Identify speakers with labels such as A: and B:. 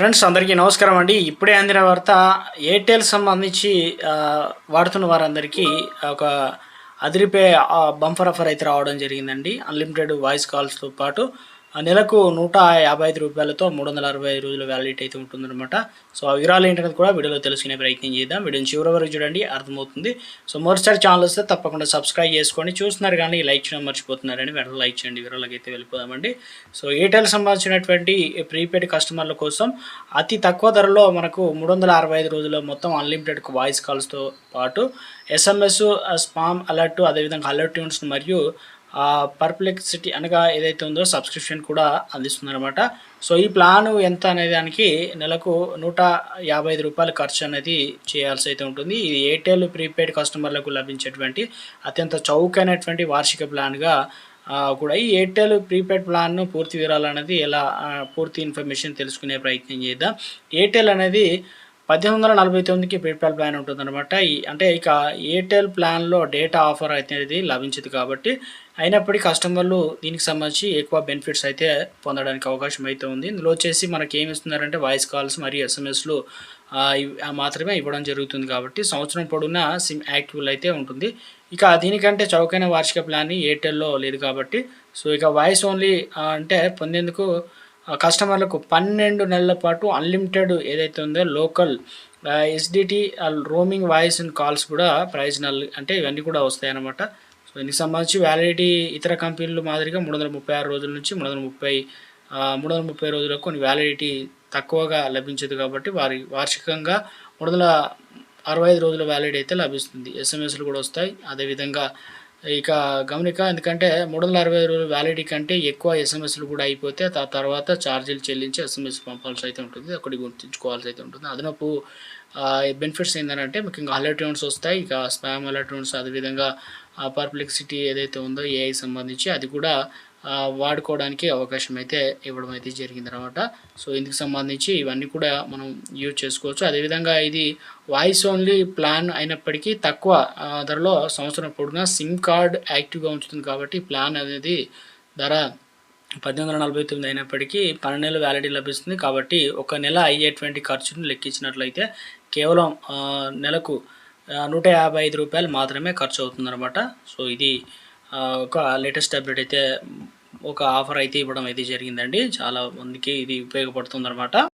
A: Friends అందరికీ నమస్కారం అండి. ఇప్పుడే అందిన వార్త ఎయిర్టెల్ సంబంధించి వాడుతున్న వారందరికీ ఒక అదిరిపే బంఫర్ ఆఫర్ అయితే రావడం జరిగిందండి. అన్లిమిటెడ్ వాయిస్ కాల్స్తో పాటు నెలకు నూట యాభై ఐదు రూపాయలతో మూడు వందల అరవై ఐదు రోజుల వ్యాలిడిటీ అయితే ఉంటుందన్నమాట. సో ఆ వివరాలు ఏంటనేది కూడా వీడియోలో తెలుసుకునే ప్రయత్నం చేద్దాం. వీడియోని చివరి వరకు చూడండి అర్థమవుతుంది. సో మొదటిసారి ఛానల్ వస్తే తప్పకుండా సబ్స్క్రైబ్ చేసుకోండి చూస్తున్నారు కానీ లైక్ చేయడం మర్చిపోతున్నారని వెంటనే లైక్ చేయండి. వివరాలకు అయితే వెళ్ళిపోదామండి. సో ఎయిర్టెల్ సంబంధించినటువంటి ప్రీపెయిడ్ కస్టమర్ల కోసం అతి తక్కువ ధరలో మనకు మూడు వందల అరవై ఐదు రోజుల్లో మొత్తం అన్లిమిటెడ్ వాయిస్ కాల్స్తో పాటు ఎస్ఎంఎస్ స్పామ్ అలర్ట్ అదేవిధంగా అలర్ట్ ట్యూన్స్ మరియు పర్ప్లెక్సిటీ అనగా ఏదైతే ఉందో సబ్స్క్రిప్షన్ కూడా అందిస్తుందన్నమాట. సో ఈ ప్లాన్ ఎంత అనే దానికి నెలకు నూట యాభై ఐదు రూపాయల ఖర్చు అనేది చేయాల్సి అయితే ఉంటుంది. ఇది ఎయిర్టెల్ ప్రీపెయిడ్ కస్టమర్లకు లభించేటువంటి అత్యంత చౌకైనటువంటి వార్షిక ప్లాన్గా కూడా ఈ ఎయిర్టెల్ ప్రీపెయిడ్ ప్లాన్ను పూర్తి వివరాలు అనేది ఎలా పూర్తి ఇన్ఫర్మేషన్ తెలుసుకునే ప్రయత్నం చేద్దాం. ఎయిర్టెల్ అనేది పద్దెనిమిది వందల నలభై తొమ్మిదికి ప్రీపెయిడ్ ప్లాన్ ఉంటుందన్నమాట. ఈ అంటే ఇక ఎయిర్టెల్ ప్లాన్లో డేటా ఆఫర్ అనేది లభించదు కాబట్టి అయినప్పటికీ కస్టమర్లు దీనికి సంబంధించి ఎక్కువ బెనిఫిట్స్ అయితే పొందడానికి అవకాశం అయితే ఉంది. ఇందులో వచ్చేసి మనకి ఏమి ఇస్తున్నారంటే వాయిస్ కాల్స్ మరియు ఎస్ఎంఎస్లు మాత్రమే ఇవ్వడం జరుగుతుంది కాబట్టి సంవత్సరం పొడవునా సిమ్ యాక్టివ్ అయితే ఉంటుంది. ఇక దీనికంటే చౌకైన వార్షిక ప్లాన్ ఎయిర్టెల్లో లేదు కాబట్టి సో ఇక వాయిస్ ఓన్లీ అంటే పొందేందుకు కస్టమర్లకు పన్నెండు నెలల పాటు అన్లిమిటెడ్ ఏదైతే ఉందో local STD roaming voice and calls కూడా ప్రయోజనాలు అంటే ఇవన్నీ కూడా వస్తాయి అన్నమాట సో దీనికి సంబంధించి వ్యాలిడిటీ ఇతర కంపెనీలు మాదిరిగా మూడు వందల ముప్పై ఆరు రోజుల నుంచి మూడు వందల ముప్పై మూడు వందల ముప్పై రోజులకు కొన్ని వ్యాలిడిటీ తక్కువగా లభించదు కాబట్టి వారి వార్షికంగా మూడు వందల అరవై ఐదు రోజుల వ్యాలిడ్ అయితే లభిస్తుంది. ఎస్ఎంఎస్లు కూడా వస్తాయి. అదేవిధంగా ఇక గమనిక ఎందుకంటే మూడు వందల అరవై రోజుల వ్యాలిడిటీ కంటే ఎక్కువ ఎస్ఎంఎస్లు కూడా అయిపోతే ఆ తర్వాత ఛార్జీలు చెల్లించి ఎస్ఎంఎస్ పంపాల్సి అయితే ఉంటుంది. ఒకటి గుర్తుంచుకోవాల్సి అయితే ఉంటుంది. అదనపు బెనిఫిట్స్ ఏంటంటే ముఖ్యంగా అలర్ట్ ట్యూన్స్ వస్తాయి. ఇక స్పామ్ అలర్ట్ ట్యూన్స్ అదేవిధంగా పర్ప్లెక్సిటీ ఏదైతే ఉందో ఏఐ సంబంధించి అది కూడా వాడుకోవడానికి అవకాశం అయితే ఇవ్వడం అయితే జరిగింది అనమాట సో ఇందుకు సంబంధించి ఇవన్నీ కూడా మనం యూజ్ చేసుకోవచ్చు. అదేవిధంగా ఇది వాయిస్ ఓన్లీ ప్లాన్ అయినప్పటికీ తక్కువ ధరలో సంవత్సరం పొడుగునా సిమ్ కార్డ్ యాక్టివ్గా ఉంచుతుంది కాబట్టి ప్లాన్ అనేది ధర పద్దెనిమిది వందల నలభై తొమ్మిది అయినప్పటికీ పన్నెండు నెలలు వ్యాలిడిటీ లభిస్తుంది. కాబట్టి ఒక నెల అయ్యేటువంటి ఖర్చును లెక్కించినట్లయితే కేవలం నెలకు నూట యాభై ఐదు రూపాయలు మాత్రమే ఖర్చు అవుతుందన్నమాట. సో ఇది ఒక లేటెస్ట్ అప్డేట్ అయితే ఒక ఆఫర్ అయితే ఇవ్వడం అయితే జరిగిందండి. చాలా మందికి ఇది ఉపయోగపడుతుంది అనమాట